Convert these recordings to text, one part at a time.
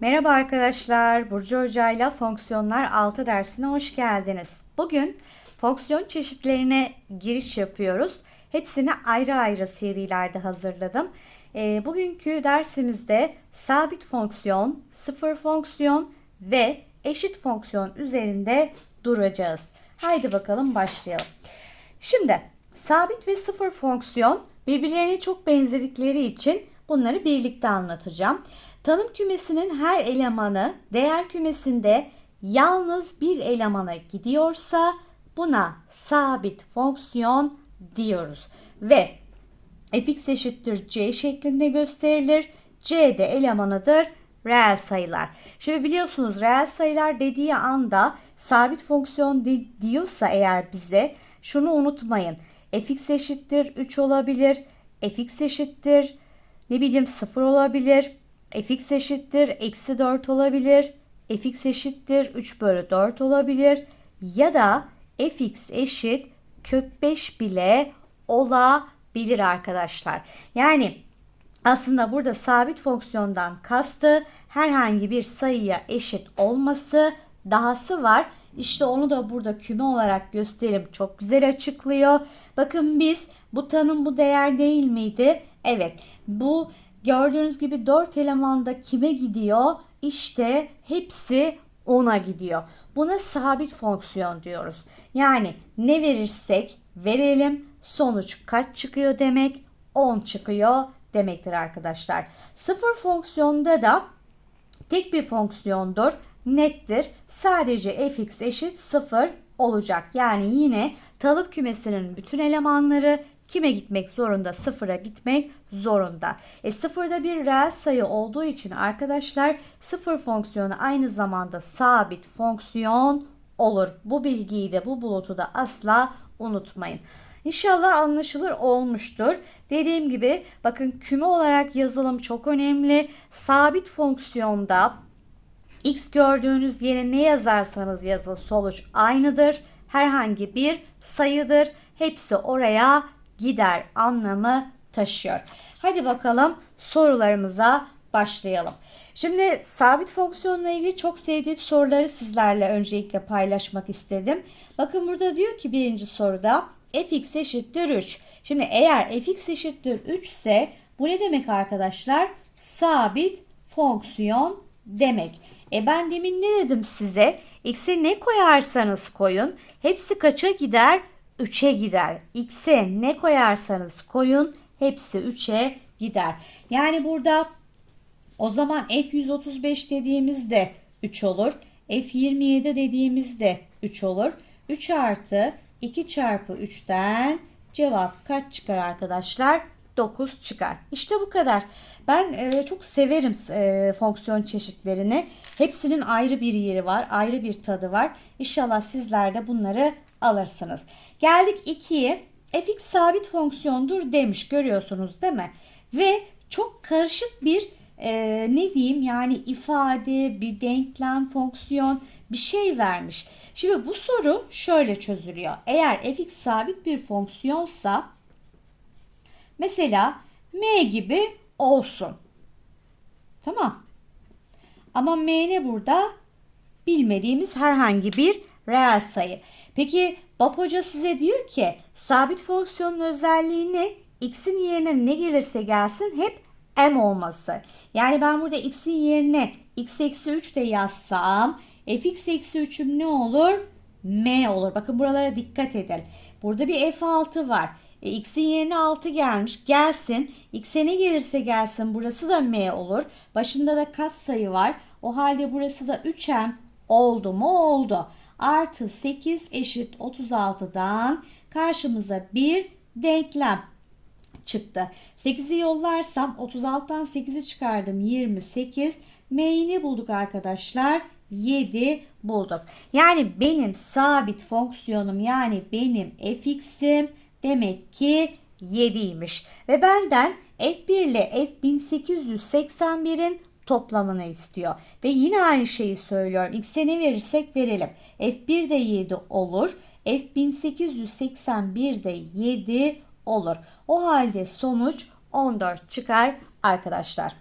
Merhaba arkadaşlar, Burcu Hoca ile Fonksiyonlar 6 dersine hoş geldiniz. Bugün fonksiyon çeşitlerine giriş yapıyoruz. Hepsini ayrı ayrı serilerde hazırladım. E, bugünkü dersimizde sabit fonksiyon, sıfır fonksiyon ve eşit fonksiyon üzerinde duracağız. Haydi bakalım başlayalım. Şimdi sabit ve sıfır fonksiyon birbirlerine çok benzedikleri için bunları birlikte anlatacağım. Tanım kümesinin her elemanı değer kümesinde yalnız bir elemana gidiyorsa buna sabit fonksiyon diyoruz. Ve fx eşittir c şeklinde gösterilir. c de elemanıdır reel sayılar. Şimdi biliyorsunuz reel sayılar dediği anda sabit fonksiyon di- diyorsa eğer bize şunu unutmayın. fx eşittir 3 olabilir. fx eşittir ne bileyim 0 olabilir. fx eşittir eksi 4 olabilir. fx eşittir 3 bölü 4 olabilir. Ya da fx eşit kök 5 bile olabilir arkadaşlar. Yani aslında burada sabit fonksiyondan kastı herhangi bir sayıya eşit olması dahası var. İşte onu da burada küme olarak gösterip çok güzel açıklıyor. Bakın biz bu tanım bu değer değil miydi? Evet bu gördüğünüz gibi 4 elemanda kime gidiyor? İşte hepsi 10'a gidiyor. Buna sabit fonksiyon diyoruz. Yani ne verirsek verelim sonuç kaç çıkıyor demek? 10 çıkıyor demektir arkadaşlar. Sıfır fonksiyonda da tek bir fonksiyondur. Nettir. Sadece fx eşit 0 olacak. Yani yine talıp kümesinin bütün elemanları kime gitmek zorunda? Sıfıra gitmek zorunda. E sıfırda bir reel sayı olduğu için arkadaşlar sıfır fonksiyonu aynı zamanda sabit fonksiyon olur. Bu bilgiyi de bu bulutu da asla unutmayın. İnşallah anlaşılır olmuştur. Dediğim gibi bakın küme olarak yazılım çok önemli. Sabit fonksiyonda x gördüğünüz yere ne yazarsanız yazın sonuç aynıdır. Herhangi bir sayıdır. Hepsi oraya gider anlamı taşıyor. Hadi bakalım sorularımıza başlayalım. Şimdi sabit fonksiyonla ilgili çok sevdiğim soruları sizlerle öncelikle paylaşmak istedim. Bakın burada diyor ki birinci soruda fx eşittir 3. Şimdi eğer fx eşittir 3 ise bu ne demek arkadaşlar? Sabit fonksiyon demek. E ben demin ne dedim size? X'e ne koyarsanız koyun hepsi kaça gider? 3'e gider. X'e ne koyarsanız koyun hepsi 3'e gider. Yani burada o zaman F135 dediğimizde 3 olur. F27 dediğimizde 3 olur. 3 artı 2 çarpı 3'ten cevap kaç çıkar arkadaşlar? 9 çıkar. İşte bu kadar. Ben e, çok severim e, fonksiyon çeşitlerini. Hepsinin ayrı bir yeri var, ayrı bir tadı var. İnşallah sizler de bunları alırsınız. Geldik 2'ye. fx sabit fonksiyondur demiş görüyorsunuz değil mi? Ve çok karışık bir e, ne diyeyim yani ifade, bir denklem, fonksiyon bir şey vermiş. Şimdi bu soru şöyle çözülüyor. Eğer fx sabit bir fonksiyonsa mesela m gibi olsun. Tamam. Ama m ne burada? Bilmediğimiz herhangi bir reel sayı. Peki Bob Hoca size diyor ki sabit fonksiyonun özelliği ne? X'in yerine ne gelirse gelsin hep m olması. Yani ben burada x'in yerine x eksi 3 de yazsam fx eksi 3'üm ne olur? m olur. Bakın buralara dikkat edin. Burada bir f6 var. E, x'in yerine 6 gelmiş. Gelsin. X'e ne gelirse gelsin. Burası da m olur. Başında da kaç sayı var. O halde burası da 3m oldu mu? Oldu. Artı 8 eşit 36'dan karşımıza bir denklem çıktı. 8'i yollarsam 36'dan 8'i çıkardım 28. M'yi ne bulduk arkadaşlar? 7 bulduk. Yani benim sabit fonksiyonum yani benim fx'im demek ki 7'ymiş. Ve benden f1 ile f1881'in toplamını istiyor. Ve yine aynı şeyi söylüyorum. X'e ne verirsek verelim. F1 de 7 olur. F1881 de 7 olur. O halde sonuç 14 çıkar arkadaşlar.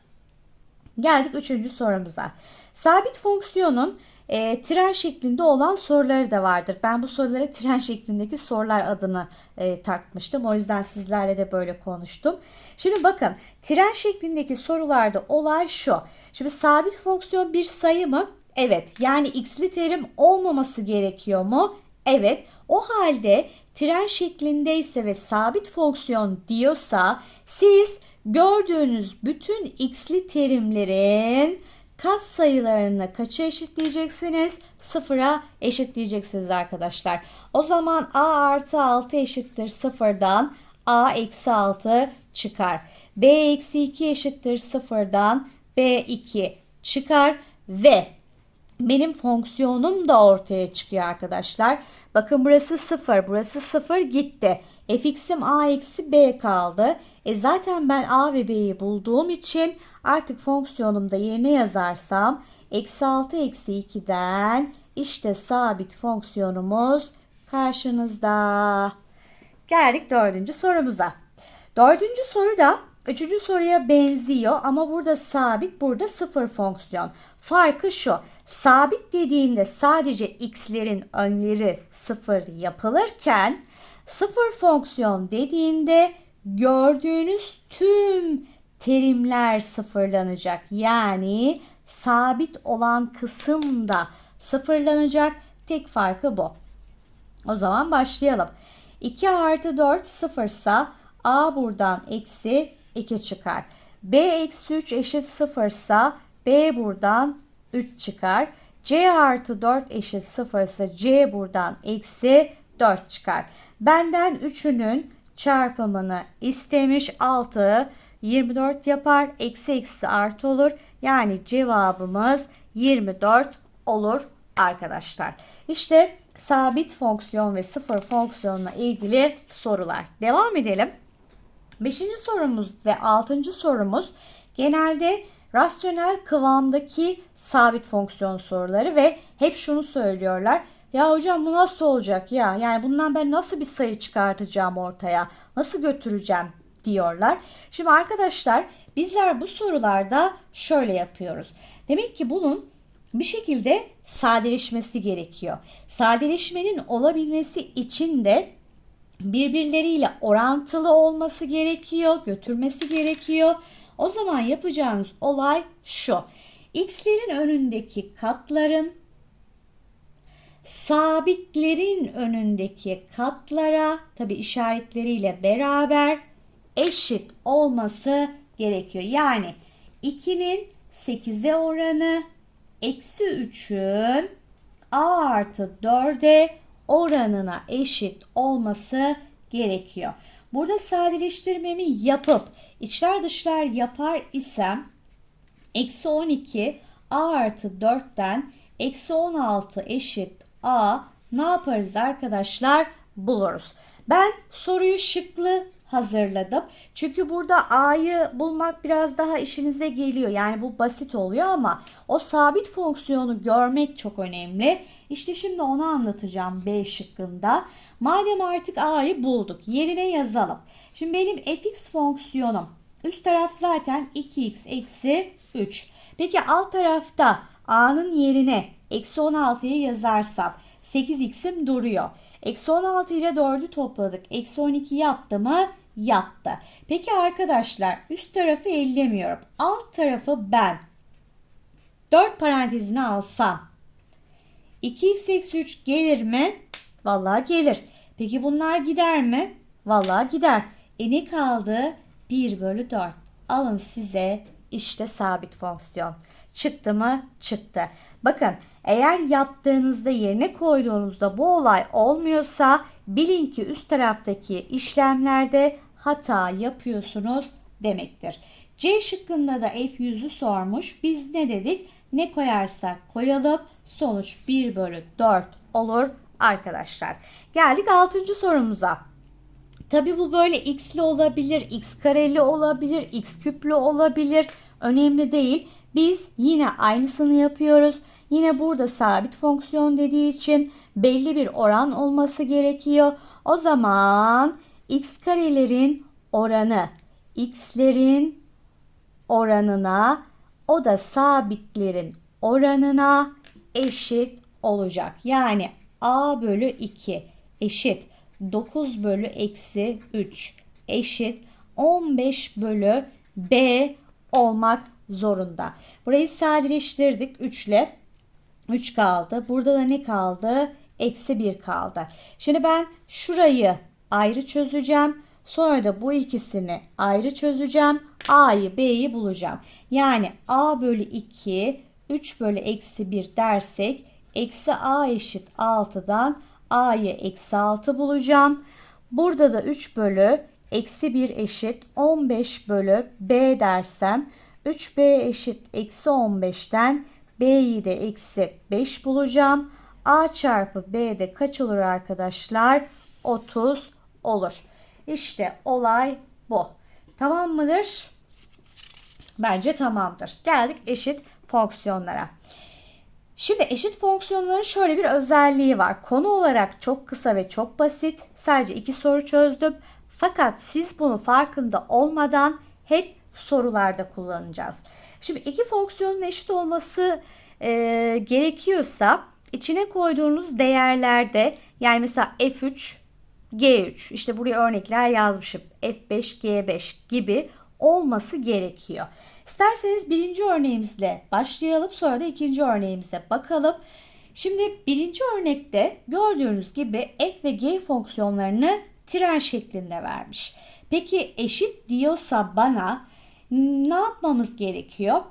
Geldik üçüncü sorumuza. Sabit fonksiyonun e, tren şeklinde olan soruları da vardır. Ben bu sorulara tren şeklindeki sorular adını e, takmıştım. O yüzden sizlerle de böyle konuştum. Şimdi bakın tren şeklindeki sorularda olay şu. Şimdi sabit fonksiyon bir sayı mı? Evet. Yani x'li terim olmaması gerekiyor mu? Evet. O halde tren şeklindeyse ve sabit fonksiyon diyorsa siz gördüğünüz bütün x'li terimlerin kat sayılarını kaça eşitleyeceksiniz? Sıfıra eşitleyeceksiniz arkadaşlar. O zaman a artı 6 eşittir sıfırdan a eksi 6 çıkar. b eksi 2 eşittir sıfırdan b 2 çıkar ve benim fonksiyonum da ortaya çıkıyor arkadaşlar. Bakın burası 0, burası 0 gitti. fx'im a eksi b kaldı. E zaten ben a ve b'yi bulduğum için artık fonksiyonumda yerine yazarsam eksi 6 eksi 2'den işte sabit fonksiyonumuz karşınızda. Geldik dördüncü sorumuza. Dördüncü soru da üçüncü soruya benziyor ama burada sabit, burada sıfır fonksiyon. Farkı şu. Sabit dediğinde sadece x'lerin önleri sıfır yapılırken sıfır fonksiyon dediğinde gördüğünüz tüm terimler sıfırlanacak. Yani sabit olan kısım da sıfırlanacak. Tek farkı bu. O zaman başlayalım. 2 artı 4 sıfırsa a buradan eksi 2 çıkar. b eksi 3 eşit sıfırsa b buradan 3 çıkar. c artı 4 eşit sıfırsa c buradan eksi 4 çıkar. Benden 3'ünün çarpımını istemiş 6 24 yapar. Eksi eksi artı olur. Yani cevabımız 24 olur arkadaşlar. İşte sabit fonksiyon ve sıfır fonksiyonla ilgili sorular. Devam edelim. Beşinci sorumuz ve altıncı sorumuz genelde rasyonel kıvamdaki sabit fonksiyon soruları ve hep şunu söylüyorlar. Ya hocam bu nasıl olacak ya? Yani bundan ben nasıl bir sayı çıkartacağım ortaya? Nasıl götüreceğim diyorlar. Şimdi arkadaşlar bizler bu sorularda şöyle yapıyoruz. Demek ki bunun bir şekilde sadeleşmesi gerekiyor. Sadeleşmenin olabilmesi için de birbirleriyle orantılı olması gerekiyor, götürmesi gerekiyor. O zaman yapacağınız olay şu. X'lerin önündeki katların sabitlerin önündeki katlara tabi işaretleriyle beraber eşit olması gerekiyor. Yani 2'nin 8'e oranı eksi 3'ün a artı 4'e oranına eşit olması gerekiyor. Burada sadeleştirmemi yapıp içler dışlar yapar isem eksi 12 a artı 4'ten eksi 16 eşit a ne yaparız arkadaşlar? Buluruz. Ben soruyu şıklı hazırladım. Çünkü burada A'yı bulmak biraz daha işinize geliyor. Yani bu basit oluyor ama o sabit fonksiyonu görmek çok önemli. İşte şimdi onu anlatacağım B şıkkında. Madem artık A'yı bulduk yerine yazalım. Şimdi benim fx fonksiyonum üst taraf zaten 2x eksi 3. Peki alt tarafta A'nın yerine eksi 16'yı yazarsam 8x'im duruyor. Eksi 16 ile 4'ü topladık. Eksi 12 yaptı mı? Yaptı. Peki arkadaşlar üst tarafı ellemiyorum. Alt tarafı ben 4 parantezine alsam 2x eksi 3 gelir mi? Vallahi gelir. Peki bunlar gider mi? Vallahi gider. E ne kaldı? 1 bölü 4. Alın size işte sabit fonksiyon. Çıktı mı? Çıktı. Bakın eğer yaptığınızda yerine koyduğunuzda bu olay olmuyorsa bilin ki üst taraftaki işlemlerde hata yapıyorsunuz demektir. C şıkkında da F100'ü sormuş. Biz ne dedik? Ne koyarsak koyalım sonuç 1 bölü 4 olur arkadaşlar. Geldik 6. sorumuza. Tabi bu böyle x'li olabilir, x kareli olabilir, x küplü olabilir. Önemli değil. Biz yine aynısını yapıyoruz. Yine burada sabit fonksiyon dediği için belli bir oran olması gerekiyor. O zaman x karelerin oranı x'lerin oranına o da sabitlerin oranına eşit olacak. Yani a bölü 2 eşit 9 bölü eksi 3 eşit 15 bölü b olmak zorunda. Burayı sadeleştirdik 3 ile. 3 kaldı. Burada da ne kaldı? Eksi 1 kaldı. Şimdi ben şurayı ayrı çözeceğim. Sonra da bu ikisini ayrı çözeceğim. A'yı B'yi bulacağım. Yani A bölü 2 3 bölü eksi 1 dersek eksi A eşit 6'dan A'yı eksi 6 bulacağım. Burada da 3 bölü eksi 1 eşit 15 bölü B dersem 3B eşit eksi 15'ten B'yi de eksi 5 bulacağım. A çarpı B de kaç olur arkadaşlar? 30 olur. İşte olay bu. Tamam mıdır? Bence tamamdır. Geldik eşit fonksiyonlara. Şimdi eşit fonksiyonların şöyle bir özelliği var. Konu olarak çok kısa ve çok basit. Sadece iki soru çözdüm. Fakat siz bunu farkında olmadan hep sorularda kullanacağız. Şimdi iki fonksiyonun eşit olması e, gerekiyorsa içine koyduğunuz değerlerde yani mesela f3 G3 işte buraya örnekler yazmışım F5 G5 gibi olması gerekiyor. İsterseniz birinci örneğimizle başlayalım sonra da ikinci örneğimize bakalım. Şimdi birinci örnekte gördüğünüz gibi f ve g fonksiyonlarını tren şeklinde vermiş. Peki eşit diyorsa bana ne yapmamız gerekiyor?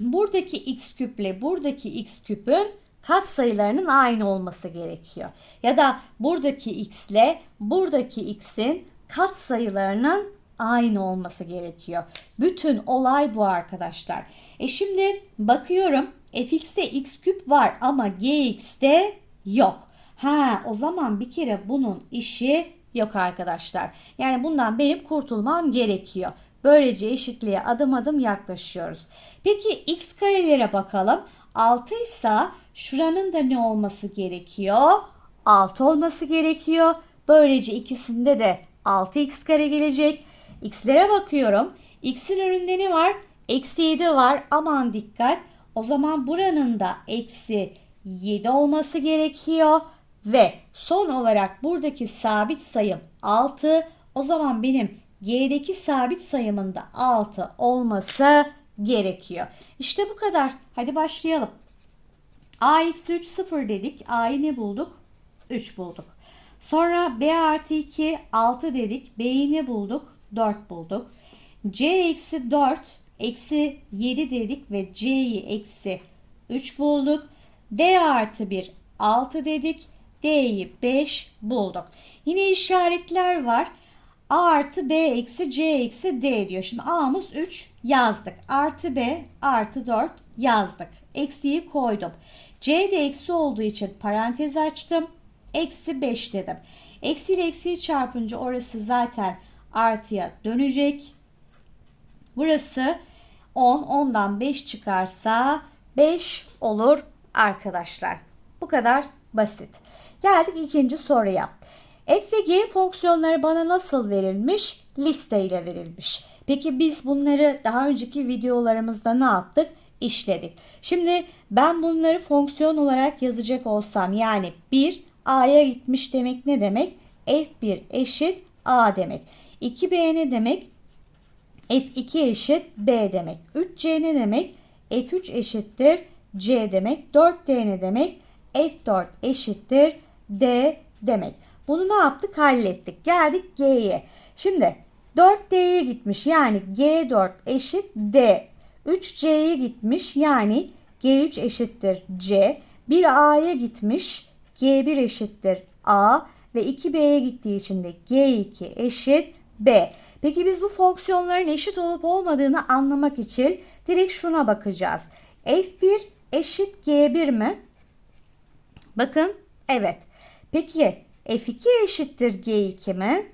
Buradaki x küple buradaki x küpün kat sayılarının aynı olması gerekiyor. Ya da buradaki x ile buradaki x'in kat sayılarının aynı olması gerekiyor. Bütün olay bu arkadaşlar. E şimdi bakıyorum fx'te x küp var ama gx'te yok. Ha o zaman bir kere bunun işi yok arkadaşlar. Yani bundan benim kurtulmam gerekiyor. Böylece eşitliğe adım adım yaklaşıyoruz. Peki x karelere bakalım. 6 ise şuranın da ne olması gerekiyor? 6 olması gerekiyor. Böylece ikisinde de 6x kare gelecek. X'lere bakıyorum. X'in önünde ne var? Eksi 7 var. Aman dikkat. O zaman buranın da eksi 7 olması gerekiyor. Ve son olarak buradaki sabit sayım 6. O zaman benim G'deki sabit sayımın da 6 olması gerekiyor. İşte bu kadar. Hadi başlayalım. Ax 3 0 dedik. a'yı ne bulduk? 3 bulduk. Sonra b artı 2 6 dedik. b'yi ne bulduk? 4 bulduk. c eksi 4 eksi 7 dedik ve c'yi eksi 3 bulduk. d artı 1 6 dedik. d'yi 5 bulduk. Yine işaretler var. A artı B eksi C eksi D diyor. Şimdi A'mız 3 yazdık. Artı B artı 4 yazdık. Eksiyi koydum. C de eksi olduğu için parantez açtım. Eksi 5 dedim. Eksi ile eksiyi çarpınca orası zaten artıya dönecek. Burası 10. 10'dan 5 çıkarsa 5 olur arkadaşlar. Bu kadar basit. Geldik ikinci soruya. F ve G fonksiyonları bana nasıl verilmiş? Liste ile verilmiş. Peki biz bunları daha önceki videolarımızda ne yaptık? İşledik. Şimdi ben bunları fonksiyon olarak yazacak olsam yani 1 A'ya gitmiş demek ne demek? F1 eşit A demek. 2B ne demek? F2 eşit B demek. 3C ne demek? F3 eşittir C demek. 4D ne demek? F4 eşittir D demek. Bunu ne yaptık? Hallettik. Geldik G'ye. Şimdi 4D'ye gitmiş. Yani G4 eşit D. 3C'ye gitmiş. Yani G3 eşittir C. 1A'ya gitmiş. G1 eşittir A. Ve 2B'ye gittiği için de G2 eşit B. Peki biz bu fonksiyonların eşit olup olmadığını anlamak için direkt şuna bakacağız. F1 eşit G1 mi? Bakın evet. Peki F2 eşittir G2 mi?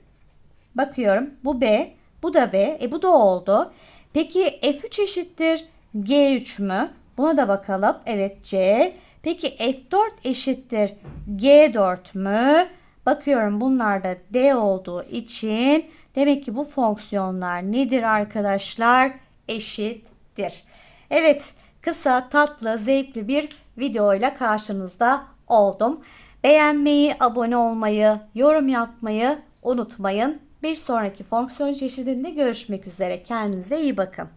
Bakıyorum bu B, bu da B, e bu da oldu. Peki F3 eşittir G3 mü? Buna da bakalım. Evet C. Peki F4 eşittir G4 mü? Bakıyorum bunlar da D olduğu için demek ki bu fonksiyonlar nedir arkadaşlar? Eşittir. Evet, kısa, tatlı, zevkli bir videoyla karşınızda oldum. Beğenmeyi, abone olmayı, yorum yapmayı unutmayın. Bir sonraki fonksiyon çeşidinde görüşmek üzere. Kendinize iyi bakın.